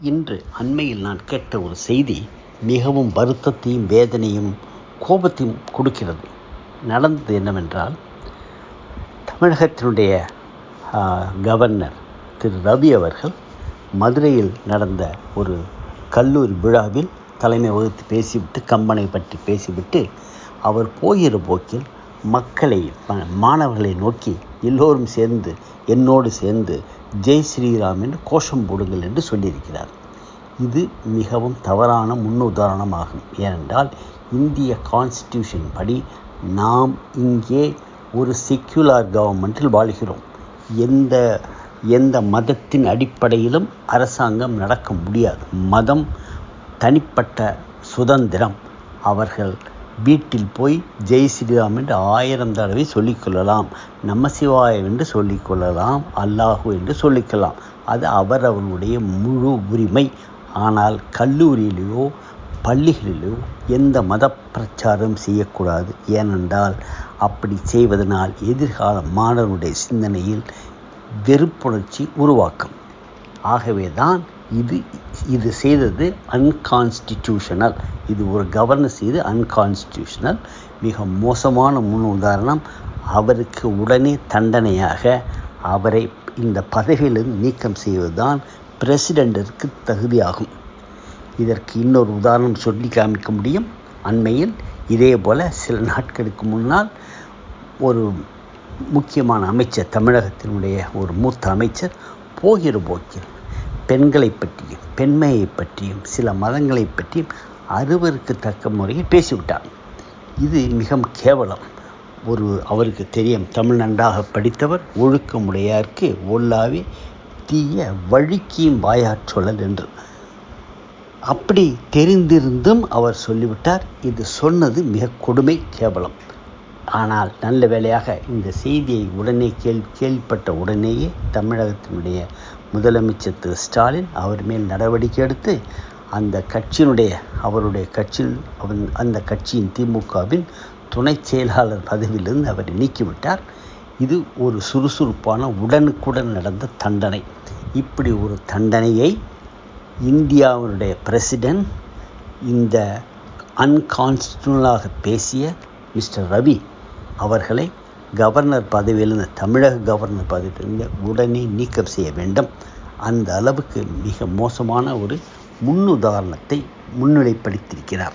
இன்று அண்மையில் நான் கேட்ட ஒரு செய்தி மிகவும் வருத்தத்தையும் வேதனையும் கோபத்தையும் கொடுக்கிறது. நடந்தது என்னவென்றால் தமிழகத்தினுடைய கவர்னர் திரு. ரவி அவர்கள் மதுரையில் நடந்த ஒரு கல்லூரி விழாவில் தலைமை வகுத்து பேசிவிட்டு கம்பனை பற்றி பேசிவிட்டு அவர் போகிற போக்கில் மக்களை மாணவர்களை நோக்கி எல்லோரும் சேர்ந்து என்னோடு சேர்ந்து ஜெய் ஸ்ரீராம் என்று கோஷம் போடுங்கள் என்று சொல்லியிருக்கிறார். இது மிகவும் தவறான முன்னுதாரணமாகும். ஏனென்றால் இந்திய கான்ஸ்டியூஷன் படி நாம் இங்கே ஒரு செக்யுலர் கவர்மெண்ட்டில் வாழ்கிறோம். எந்த எந்த மதத்தின் அடிப்படையிலும் அரசாங்கம் நடக்க முடியாது. மதம் தனிப்பட்ட சுதந்திரம். அவர்கள் வீட்டில் போய் ஜெய் ஸ்ரீராம் என்று ஆயிரம் தடவை சொல்லிக்கொள்ளலாம். நம்ம சிவாயம் என்று சொல்லிக்கொள்ளலாம். அல்லாஹு என்று சொல்லிக்கலாம். அது அவரவனுடைய முழு உரிமை. ஆனால் கல்லூரியிலேயோ பள்ளிகளிலோ எந்த மத பிரச்சாரம் செய்யக்கூடாது. ஏனென்றால் அப்படி செய்வதனால் எதிர்கால மாணவனுடைய சிந்தனையில் வெறுப்புணர்ச்சி உருவாக்கும். ஆகவே தான் இது இது செய்தது அன்கான்ஸ்டிடியூஷனல் இது ஒரு கவர்னர் செய்து அன்கான்ஸ்டியூஷனல் மிக மோசமான முன் உதாரணம் அவருக்கு உடனே தண்டனையாக அவரை இந்த பதவியிலிருந்து நீக்கம் செய்வதுதான் பிரசிடெண்டிற்கு தகுதியாகும். இதற்கு இன்னொரு உதாரணம் சொல்லி காமிக்க முடியும். அண்மையில் இதே போல் சில நாட்களுக்கு முன்னால் ஒரு முக்கியமான அமைச்சர் தமிழகத்தினுடைய ஒரு மூத்த அமைச்சர் போகிற போக்கில் பெண்களை பற்றியும் பெண்மையை பற்றியும் சில மதங்களை பற்றியும் அறுவருக்கு தக்க முறையில் பேசிவிட்டார். இது மிக கேவலம். ஒரு அவருக்கு தெரியும் தமிழ் நன்றாக படித்தவர் ஒழுக்கமுடையார்க்கு ஒல்லாவே தீய வழுக்கியும் வாயாற்றொழல் என்று. அப்படி தெரிந்திருந்தும் அவர் சொல்லிவிட்டார் இது சொன்னது மிக கொடுமை கேவலம். ஆனால் நல்ல வேளையாக இந்த செய்தியை உடனே கேள் கேள்விப்பட்ட உடனேயே தமிழகத்தினுடைய முதலமைச்சர் திரு ஸ்டாலின் அவர் மேல் நடவடிக்கை எடுத்து அந்த கட்சியினுடைய அவருடைய கட்சியில் அவன் அந்த கட்சியின் திமுகவின் துணை செயலாளர் பதவியிலிருந்து அவரை நீக்கிவிட்டார். இது ஒரு சுறுசுறுப்பான உடனுக்குடன் நடந்த தண்டனை. இப்படி ஒரு தண்டனையை இந்தியாவினுடைய பிரசிடென்ட் இந்த அன்கான்ஸ்டியூனலாக பேசிய மிஸ்டர் ரவி அவர்களை கவர்னர் பதவியிலிருந்து தமிழக கவர்னர் பதவியிலிருந்து உடனே நீக்கம் செய்ய வேண்டும். அந்த அளவுக்கு மிக மோசமான ஒரு முன்னுதாரணத்தை முன்னிலைப்படுத்தியிருக்கிறார்.